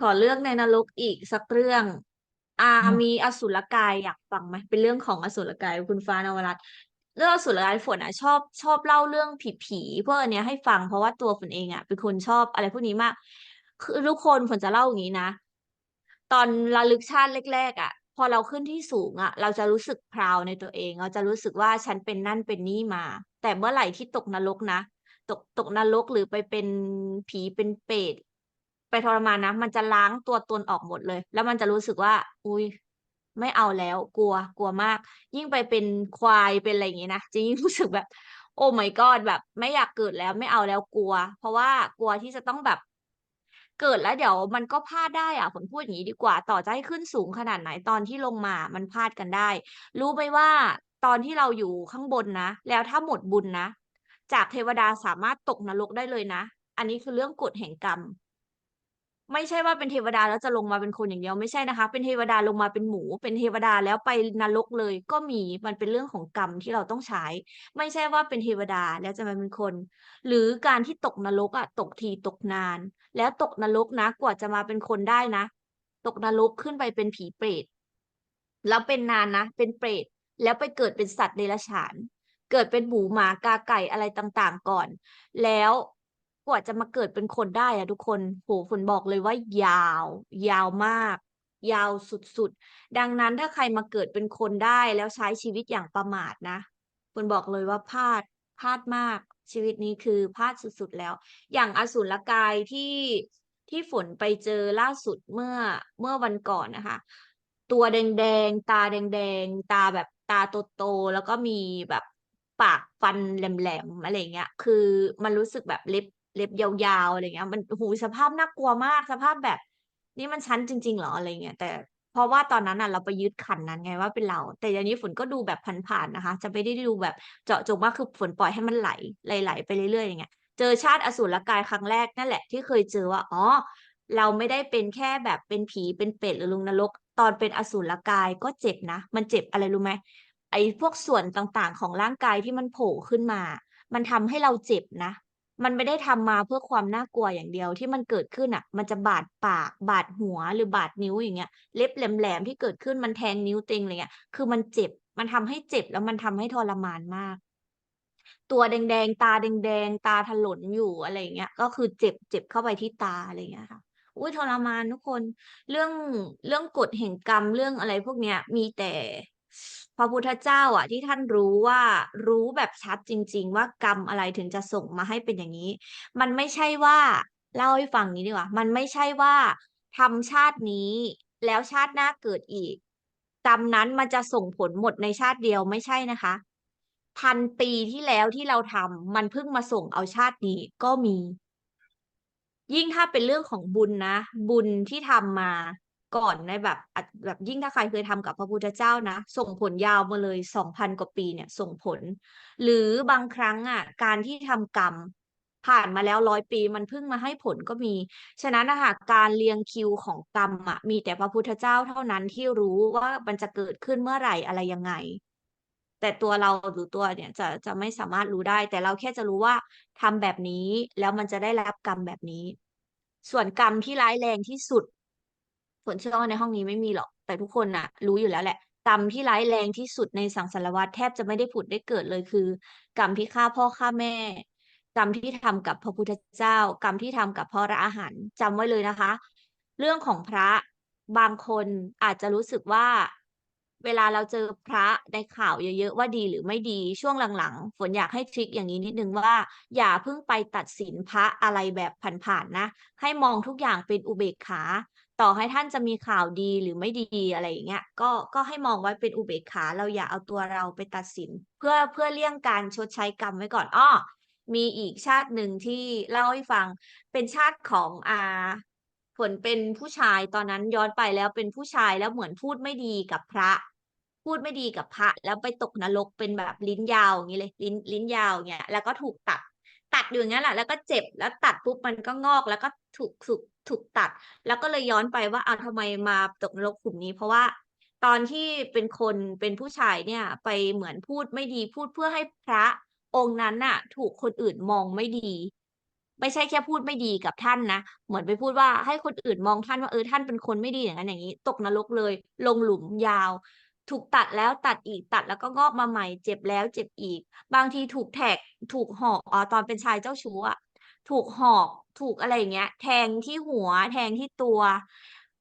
ขอเรื่องในนรกอีกสักเรื่อง อ่าอืมมีอสุรกายอยากฟังไหมเป็นเรื่องของอสุรกายคุณฟ้านวรัตน์เรื่องอสุรกายฝนอะชอบชอบเล่าเรื่องผีผีพวกอันเนี้ยให้ฟังเพราะว่าตัวฝนเองอะเป็นคนชอบอะไรพวกนี้มาก คือทุกคนฝนจะเล่าอย่างนี้นะ ตอนระลึกชาติแรกๆอะ พอเราขึ้นที่สูงอะ เราจะรู้สึกพราวในตัวเอง เราจะรู้สึกว่าฉันเป็นนั่นเป็นนี่มา แต่เมื่อไหร่ที่ตกนรกนะตกตกนรกหรือไปเป็นผีเป็นเปรต ไปทรมานนะ มันจะล้างตัวตนออกหมดเลย แล้วมันจะรู้สึกว่า อุ้ยไม่เอาแล้ว กลัว กลัวมาก ยิ่งไปเป็นควายเป็นอะไรอย่างงี้นะจะยิ่งรู้สึกแบบ โอ้ my god แบบ ไม่อยากเกิดแล้วไม่เอาแล้วกลัว เพราะว่ากลัวที่จะต้องแบบ เกิดแล้วเดี๋ยวมันก็พลาดได้อะฝนพูดอย่างนี้ดีกว่า ต่อจะให้ขึ้นสูงขนาดไหนตอนที่ลงมามันพลาดกันได้ รู้ไหมว่าตอนที่เราอยู่ข้างบนนะ แล้วถ้าหมดบุญนะ จากเทวดาสามารถตกนรกได้เลยนะ อันนี้คือเรื่องกฎแห่งกรรม ไม่ใช่ว่าเป็นเทวดาแล้วจะลงมาเป็นคนอย่างเดียวไม่ใช่นะคะ เป็นเทวดาลงมาเป็นหมู เป็นเทวดาแล้วไปนรกเลย ก็มีมันเป็นเรื่องของกรรมที่เราต้องใช้ ไม่ใช่ว่าเป็นเทวดาแล้วจะมาเป็นคน หรือการที่ตกนรกอะตกทีตกนาน แล้วตกนรกนะกว่าจะมาเป็นคนได้นะ ตกนรกขึ้นไปเป็นผีเปรตแล้วเป็นนานนะ เป็นเปรตแล้วไปเกิดเป็นสัตว์เดรัจฉาน เกิดเป็นหมูหมากาไก่อะไรต่างๆก่อน แล้ว ว่าจะมาเกิดเป็นคนได้อะทุกคนโหฝนบอกเลยว่ายาว ยาวมาก ยาวสุดๆ ดังนั้นถ้าใครมาเกิดเป็นคนได้แล้วใช้ชีวิตอย่างประมาทนะฝนบอกเลยว่าพลาดพลาดมาก ชีวิตนี้คือพลาดสุดๆแล้ว อย่างอสูรกายที่ที่ฝนไปเจอล่าสุดเมื่อเมื่อวันก่อนนะคะ ตัวแดงๆ ตาแดงๆ ตาแบบตาโตๆแล้วก็มีแบบปากฟันแหลมๆอะไรเงี้ย คือมันรู้สึกแบบเล็บ เล็บยาวๆอะไรเงี้ย มันโอ้โหสภาพน่ากลัวมากสภาพแบบ นี่มันฉันจริง ๆ หรออะไรเงี้ยแต่เพราะว่าตอนนั้นน่ะเราไปยึดขันนั้นไงว่าเป็นเรา แต่อย่างนี้ฝนก็ดูแบบผ่านๆนะคะ จะไม่ได้ดูแบบเจาะจงมากคือฝนปล่อยให้มันไหลไหลๆไปเรื่อยๆอย่างเงี้ยเจอชาติอสูรกายครั้งแรกนั่นแหละที่เคยเจอว่าอ๋อเราไม่ได้เป็นแค่แบบเป็นผีเป็นเปรตหรือลุงนรก ตอนเป็นอสูรกายก็เจ็บนะ มันเจ็บอะไรรู้ไหมไอ้พวกส่วนต่างๆ ของร่างกายที่มันโผล่ขึ้นมา มันทำให้เราเจ็บนะ มันไม่ได้ทำมาเพื่อความน่ากลัวอย่างเดียวที่มันเกิดขึ้นอะ มันจะบาดปากบาดหัวหรือบาดนิ้วอย่างเงี้ย เล็บแหลมๆที่เกิดขึ้นมันแทงนิ้วเต็งอะไรเงี้ย คือมันเจ็บมันทำให้เจ็บแล้วมันทำให้ทรมานมาก ตัวแดงๆตาแดงๆตาถลนอยู่อะไรเงี้ย ก็คือเจ็บเจ็บเข้าไปที่ตาอะไรเงี้ยค่ะอุ๊ยทรมานทุกคน เรื่องเรื่องกฎแห่งกรรมเรื่องอะไรพวกเนี้ย มีแต่ ระพุทธเจ้าอะที่ท่านรู้ว่ารู้แบบชัดจริง ๆ ว่ากรรมอะไรถึงจะส่งมาให้เป็นอย่างนี้ มันไม่ใช่ว่าเล่าให้ฟังงี้ดีกว่า มันไม่ใช่ว่าทำชาตินี้แล้วชาติหน้าเกิดอีกกรรมนั้นมันจะส่งผลหมดในชาติเดียวไม่ใช่นะคะ พันปีที่แล้วที่เราทำมันเพิ่งมาส่งเอาชาตินี้ก็มี ยิ่งถ้าเป็นเรื่องของบุญนะ บุญที่ทำมา ก่อนในแบบแบบยิ่งถ้าใครเคยทำกับพระพุทธเจ้านะ ส่งผลยาวมาเลยสองพันกว่าปีเนี่ยส่งผล หรือบางครั้งอะการที่ทำกรรมผ่านมาแล้วร้อยปีมันเพิ่งมาให้ผลก็มี ฉะนั้นนะคะการเรียงคิวของกรรมอะมีแต่พระพุทธเจ้าเท่านั้นที่รู้ว่ามันจะเกิดขึ้นเมื่อไหร่อะไรยังไง แต่ตัวเราหรือตัวเนี่ยจะจะไม่สามารถรู้ได้ แต่เราแค่จะรู้ว่าทำแบบนี้แล้วมันจะได้รับกรรมแบบนี้ ส่วนกรรมที่ร้ายแรงที่สุด ฝนเชื่อว่าในห้องนี้ไม่มีหรอก แต่ทุกคนน่ะ รู้อยู่แล้วแหละ กรรมที่ร้ายแรงที่สุดในสังสารวัฏแทบจะไม่ได้ผุดได้เกิดเลยคือ กรรมที่ฆ่าพ่อฆ่าแม่ กรรมที่ทำกับพระพุทธเจ้า กรรมที่ทำกับพระอรหันต์จำไว้เลยนะคะ เรื่องของพระบางคนอาจจะรู้สึกว่าเวลาเราเจอพระในข่าวเยอะๆว่าดีหรือไม่ดีช่วงหลังๆ ฝนอยากให้ทริกอย่างนี้นิดนึงว่า อย่าเพิ่งไปตัดสินพระอะไรแบบผ่านๆนะ ให้มองทุกอย่างเป็นอุเบกขา ต่อให้ท่านจะมีข่าวดีหรือไม่ดีอะไรอย่างเงี้ยก็ก็ให้มองไว้เป็นอุเบกขาเราอย่าเอาตัวเราไปตัดสิน เพื่อเพื่อเลี่ยงการชดใช้กรรมไว้ก่อนอ้อมีอีกชาติหนึ่งที่เล่าให้ฟังเป็นชาติของอาฝนเป็นผู้ชายตอนนั้นย้อนไปแล้วเป็นผู้ชายแล้วเหมือนพูดไม่ดีกับพระ พูดไม่ดีกับพระ แล้วไปตกนรกเป็นแบบลิ้นยาวอย่างนี้เลยลิ้นลิ้นยาวอย่างเงี้ยแล้วก็ถูกตัดตัดอยู่อย่างนั้นแหละแล้วก็เจ็บแล้วตัดปุ๊บมันก็งอกแล้วก็ถูกถูก ถูกตัด แล้วก็เลยย้อนไปว่าเอาทำไมมาตกนรกขุมนี้ เพราะว่าตอนที่เป็นคนเป็นผู้ชายเนี่ย ไปเหมือนพูดไม่ดีพูดเพื่อให้พระองค์นั้นน่ะ ถูกคนอื่นมองไม่ดี ไม่ใช่แค่พูดไม่ดีกับท่านนะเหมือนไปพูดว่าให้คนอื่นมองท่านว่าเออท่านเป็นคนไม่ดีอย่างนั้นอย่างนี้ ตกนรกเลย ลงหลุมยาว ถูกตัดแล้วตัดอีกตัดแล้วก็งอกมาใหม่ เจ็บแล้วเจ็บอีก บางทีถูกแท็กถูกหอกอ๋อตอนเป็นชายเจ้าชู้อะ ถูกหอกถูกอะไรอย่างเงี้ย แทงที่หัว แทงที่ตัว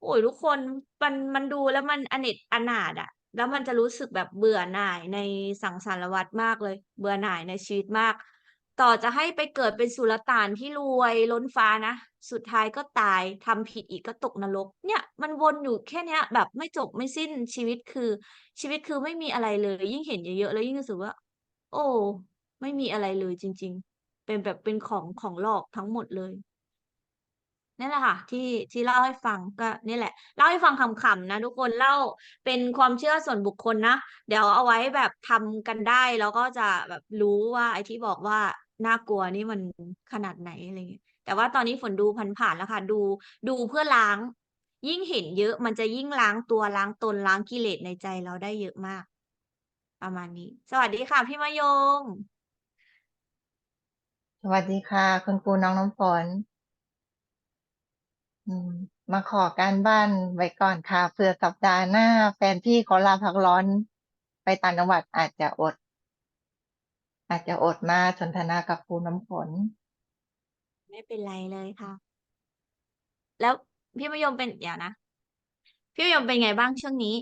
โอ้ยทุกคนมันมันดูแล้วมันอเนจอนาถอะแล้วมันจะรู้สึกแบบเบื่อหน่ายในสังสารวัฏมากเลย เบื่อหน่ายในชีวิตมาก ต่อจะให้ไปเกิดเป็นสุลต่านที่รวยล้นฟ้านะสุดท้ายก็ตายทำผิดอีกก็ตกนรก เนี่ย มันวนอยู่แค่เนี้ย แบบไม่จบไม่สิ้นชีวิตคือ ชีวิตคือไม่มีอะไรเลย ยิ่งเห็นเยอะๆแล้วยิ่งรู้สึกว่า โอ้ ไม่มีอะไรเลยจริง ๆ เป็นแบบเป็นของของหลอกทั้งหมดเลยนี่แหละค่ะ ที่ที่เล่าให้ฟังก็นี่แหละ เล่าให้ฟังขำๆนะ ทุกคนเล่าเป็นความเชื่อส่วนบุคคลนะ เดี๋ยวเอาไว้แบบทำกันได้แล้วก็จะแบบรู้ว่าไอ้ที่บอกว่าน่ากลัวนี่มันขนาดไหนอะไรเงี้ยแต่ว่าตอนนี้ฝนดูผ่านๆแล้วค่ะ ดูดูเพื่อล้าง ยิ่งเห็นเยอะมันจะยิ่งล้างตัวล้างตนล้างกิเลสในใจเราได้เยอะมาก ประมาณนี้ สวัสดีค่ะพี่มะยม สวัสดีค่ะ คุณครูน้องน้ำฝน อืม มาขอการบ้านไว้ก่อนค่ะเผื่อสัปดาห์หน้า แฟนพี่เขาลาพักร้อน ไปต่างจังหวัดอาจจะอด อาจจะอดมาสนทนากับครูน้ำฝนไม่เป็นไรเลยค่ะ แล้วพี่มะยมเป็นเดี๋ยวนะ พี่มะยมเป็นไงบ้างช่วงนี้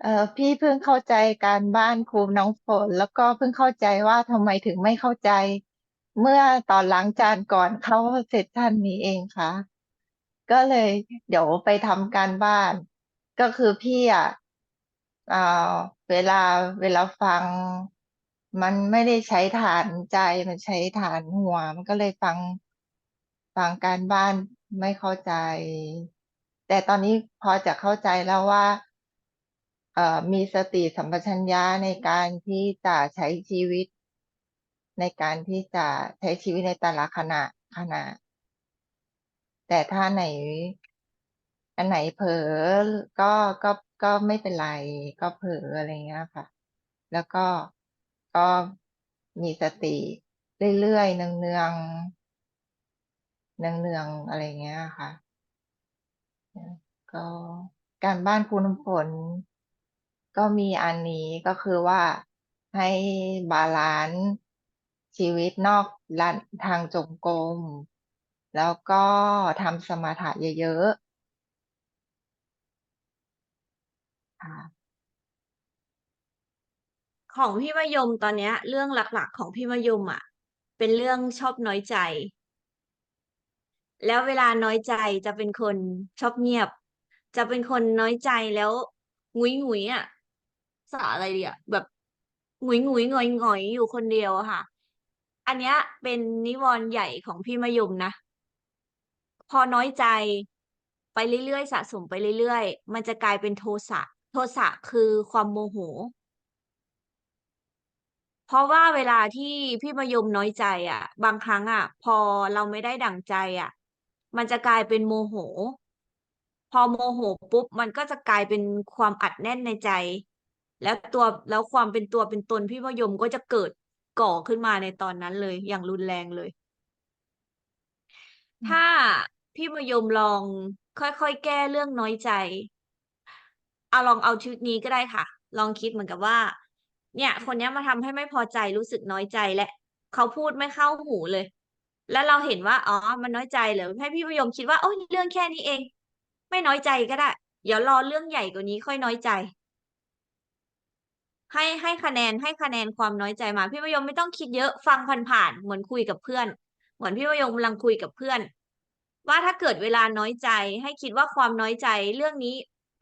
เออพี่เพิ่งเข้าใจการบ้านครูน้องฝนแล้วก็เพิ่งเข้าใจว่าทำไมถึงไม่เข้าใจ เมื่อตอนล้างจานก่อนเข้าเซสชันนี้เองค่ะ ก็เลยเดี๋ยวไปทำการบ้าน ก็คือพี่อะเอ่อเวลาเวลาฟัง มันไม่ได้ใช้ฐานใจมันใช้ฐานหัว มันก็เลยฟังฟังการบ้านไม่เข้าใจ แต่ตอนนี้พอจะเข้าใจแล้วว่า มีสติสัมปชัญญะในการที่จะใช้ชีวิต ในการที่จะใช้ชีวิตในแต่ละขณะขณะ แต่ถ้าไหน อันไหนเผลอก็ก็ก็ไม่เป็นไร ก็เผลออะไรเงี้ยค่ะ แล้วก็ก็มีสติเรื่อยๆเนืองๆเนืองๆอะไรเงี้ยค่ะ ก็การบ้านครูน้ำฝน ก็มีอันนี้ก็คือว่าให้บาลานซ์ชีวิตนอกลันทางจงกรมแล้วก็ทำสมถะเยอะๆค่ะของพี่มะยมตอนเนี้ย เรื่องหลักๆ ของพี่มะยมอะ เป็นเรื่องชอบน้อยใจ แล้วเวลาน้อยใจจะเป็นคนชอบเงียบ จะเป็นคนน้อยใจแล้วงุยงุยอะ ษาอะไรดีอะแบบงุยงุยงอยงอยอยู่คนเดียวอะค่ะ อันเนี้ยเป็นนิวรณ์ใหญ่ของพี่มะยมนะ พอน้อยใจไปเรื่อยๆสะสมไปเรื่อยๆ มันจะกลายเป็นโทสะ โทสะคือความโมโห เพราะว่าเวลาที่พี่มะยมน้อยใจอะ บางครั้งอะ พอเราไม่ได้ดั่งใจอะ มันจะกลายเป็นโมโห พอโมโหปุ๊บ มันก็จะกลายเป็นความอัดแน่นในใจ แล้วตัวแล้วความเป็นตัวเป็นตนพี่มะยมก็จะเกิดก่อขึ้นมาในตอนนั้นเลย อย่างรุนแรงเลย ถ้าพี่มะยมลองค่อยๆแก้เรื่องน้อยใจ เอาลองเอาชุดนี้ก็ได้ค่ะ ลองคิดเหมือนกับว่า เนี่ย คนเนี้ยมาทำให้ไม่พอใจรู้สึกน้อยใจและเขาพูดไม่เข้าหูเลย แล้วเราเห็นว่าอ๋อมันน้อยใจเหรอให้พี่มะยมคิดว่าโอ้ยเรื่องแค่นี้เอง ไม่น้อยใจก็ได้ เดี๋ยวรอเรื่องใหญ่กว่านี้ค่อยน้อยใจ ให้ให้คะแนนให้คะแนนความน้อยใจมา พี่มยมไม่ต้องคิดเยอะฟังผ่านๆเหมือนคุยกับเพื่อน เหมือนพี่มยมกำลังคุยกับเพื่อน ว่าถ้าเกิดเวลาน้อยใจ ให้คิดว่าความน้อยใจเรื่องนี้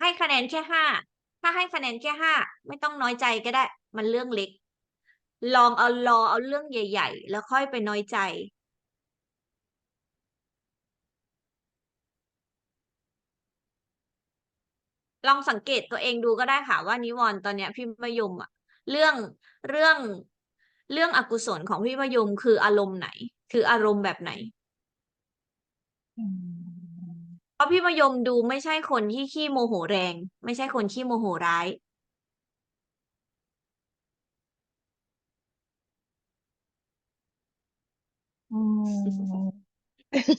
ให้คะแนนแค่ห้าถ้าให้คะแนนแค่ห้าไม่ต้องน้อยใจก็ได้ มันเรื่องเล็ก ลองเอารอเอาเรื่องใหญ่ ๆ แล้วค่อยไปน้อยใจ ลองสังเกตตัวเองดูก็ได้ค่ะว่านิวรณ์ตอนเนี้ยพี่มะยมอะเรื่องเรื่องเรื่องอกุศลของพี่มะยมคืออารมณ์ไหน คืออารมณ์แบบไหนอืมเพราะพี่มะยมดูไม่ใช่คนที่ขี้โมโหแรง ไม่ใช่คนขี้โมโหร้าย อืมม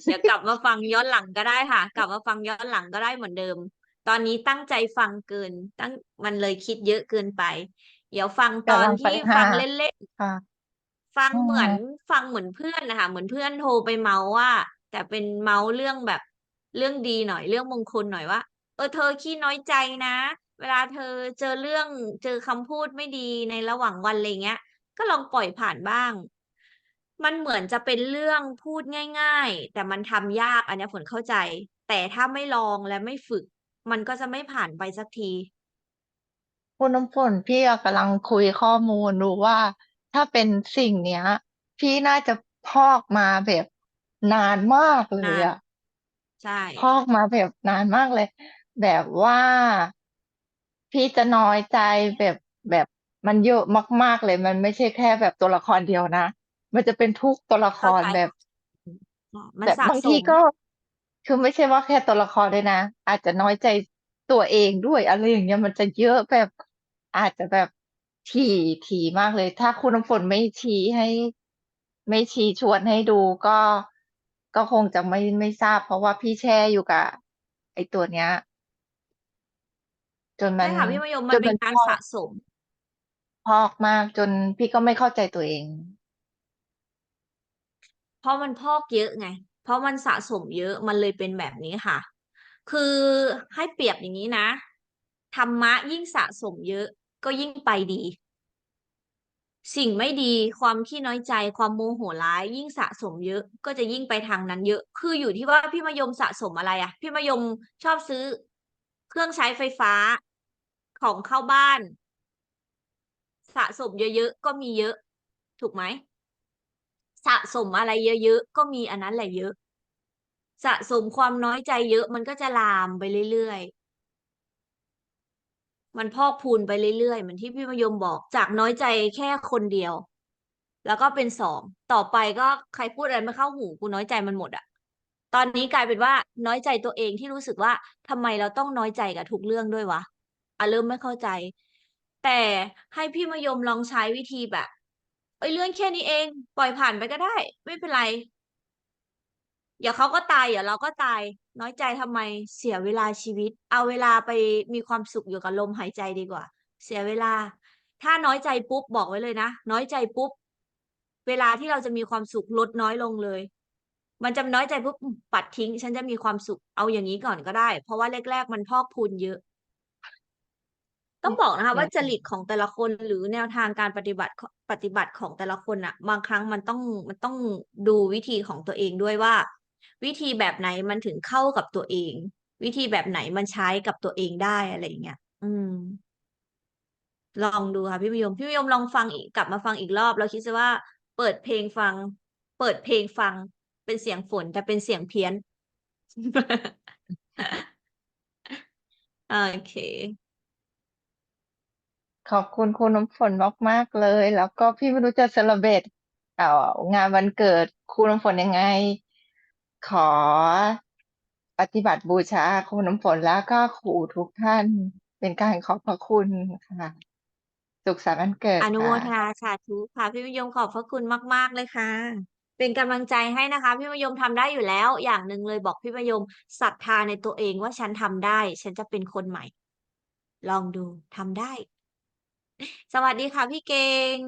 เดี๋ยวกลับมาฟังย้อนหลังก็ได้ค่ะ กลับมาฟังย้อนหลังก็ได้เหมือนเดิม ตอนนี้ตั้งใจฟังเกิน ตั้งมันเลยคิดเยอะเกินไป เดี๋ยวฟังตอนกำลังไปที่หาฟังเล่นๆค่ะฟังอืเหมือนมฟังเหมือนเพื่อนนะคะเหมือนเพื่อนโทรไปเมาว่า แต่เป็นเมาเรื่องแบบเรื่องดีหน่อยเรื่องมงคลหน่อยว่า เออเธอขี้น้อยใจนะ เวลาเธอเจอเรื่องเจอคำพูดไม่ดีในระหว่างวันอะไรเงี้ย ก็ลองปล่อยผ่านบ้าง มันเหมือนจะเป็นเรื่องพูดง่าย ๆ แต่มันทำยากอันเนี้ยฝนเข้าใจ แต่ถ้าไม่ลองและไม่ฝึก มันก็จะไม่ผ่านไปสักที คุณน้ำฝนพี่อะกำลังคุยข้อมูลดูว่า ถ้าเป็นสิ่งเนี้ย พี่น่าจะพอกมาแบบนานมากเลนายน อะใช่ พอกมาแบบนานมากเลย แบบว่าพี่จะน้อยใจแบบแบบมันเยอะมาก ๆเลย มันไม่ใช่แค่แบบตัวละครเดียวนะ มันจะเป็นทุกตัวละคเข้ารใจ แบบอะมันแบบสะบางสทีม ก็ คือไม่ใช่ว่าแค่ตัวละครด้วยนะ อาจจะน้อยใจตัวเองด้วย อะไรอย่างเงี้ยมันจะเยอะแบบ อาจจะแบบถี่ถี่มากเลย ถ้าคุณน้ำฝนไม่ชี้ให้ ไม่ชี้ชวนให้ดูก็ก็คงจะไม่ไม่ทราบ เพราะว่าพี่แช่อยู่กับไอ้ตัวเนี้ย จนมัใช่นค่ะพี่มะยมจมันนเป็มันนการพอสะกสม พอกมาก จนพี่ก็ไม่เข้าใจตัวเอง เพราะมันพอกเยอะไงเพ ราะมันสะสมเยอะมันเลยเป็นแบบนี้ค่ะ คือให้เปรียบอย่างนี้นะ ธรรมะยิ่งสะสมเยอะก็ยิ่งไปดี สิ่งไม่ดีความขี้น้อยใจความโมโหร้าย ยิ่งสะสมเยอะก็จะยิ่งไปทางนั้นเยอะ คืออยู่ที่ว่าพี่มะยมสะสมอะไรอะพี่มะยมชอบซื้อ เครื่องใช้ไฟฟ้าของเข้าบ้าน สะสมเยอะๆก็มีเยอะ ถูกไหม สะสมอะไรเยอะๆก็มีอันนั้นแหละเยอะ สะสมความน้อยใจเยอะ มันก็จะลามไปเรื่อยๆมันพอกพูนไปเรื่อยๆเหมือนที่พี่มยมบอกจากน้อยใจแค่คนเดียว แล้วก็เป็นสองต่อไปก็ใครพูดอะไรไม่เข้าหูกูน้อยใจมันหมดอะตอนนี้กลายเป็นว่าน้อยใจตัวเองที่รู้สึกว่าทำไมเราต้องน้อยใจกับทุกเรื่องด้วยวะอะเริ่มไม่เข้าใจ แต่ให้พี่มยมลองใช้วิธีแบบ เอ้ยเรื่องแค่นี้เอง ปล่อยผ่านไปก็ได้ ไม่เป็นไรเดี๋ยวเขาก็ตายเดี๋ยวเราก็ตาย น้อยใจทำไมเสียเวลาชีวิต เอาเวลาไปมีความสุขอยู่กับลมหายใจดีกว่า เสียเวลา ถ้าน้อยใจปุ๊บบอกไว้เลยนะน้อยใจปุ๊บเวลาที่เราจะมีความสุขลดน้อยลงเลย มันจะน้อยใจปุ๊บปัดทิ้ง ฉันจะมีความสุขเอาอย่างนี้ก่อนก็ได้ เพราะว่าแรก ๆ มันพอกพูนเยอะ ต้องบอกนะคะว่าจริตของแต่ละคนหรือแนวทางการปฏิบัติขปฏิบัติของแต่ละคนน่ะบางครั้งมันต้องมันต้องดูวิธีของตัวเองด้วยว่า วิธีแบบไหนมันถึงเข้ากับตัวเอง วิธีแบบไหนมันใช้กับตัวเองได้อะไรอย่างเงี้ยอืม ลองดูค่ะพี่มะยม พี่มะยมลองฟังอีกกลับมาฟังอีกรอบแล้วคิดซะว่า เปิดเพลงฟัง เปิดเพลงฟัง เป็นเสียงฝนแต่เป็นเสียงเพี้ยนโอเค ขอบคุณคุณน้ำฝนมาก ๆ เลย แล้วก็พี่ไม่รู้จะเซเลบรตเอ่องานวันเกิดคุณน้ำฝนยังไง ขอปฏิบัติบูชาคุณน้ำฝนแล้วก็ครูทุกท่านเป็นการขอบพระคุณค่ะ สุขสันต์วันเกิดอนุโมค่ะทนาสาธุค่ะพี่มะยมขอบพระคุณมาก ๆ เลยค่ะ เป็นกำลังใจให้นะคะ พี่มะยมทำได้อยู่แล้ว อย่างหนึ่งเลยบอกพี่มะยมศรัทธาในตัวเองว่าฉันทำได้ ฉันจะเป็นคนใหม่ ลองดูทำได้ สวัสดีค่ะพี่เก่ง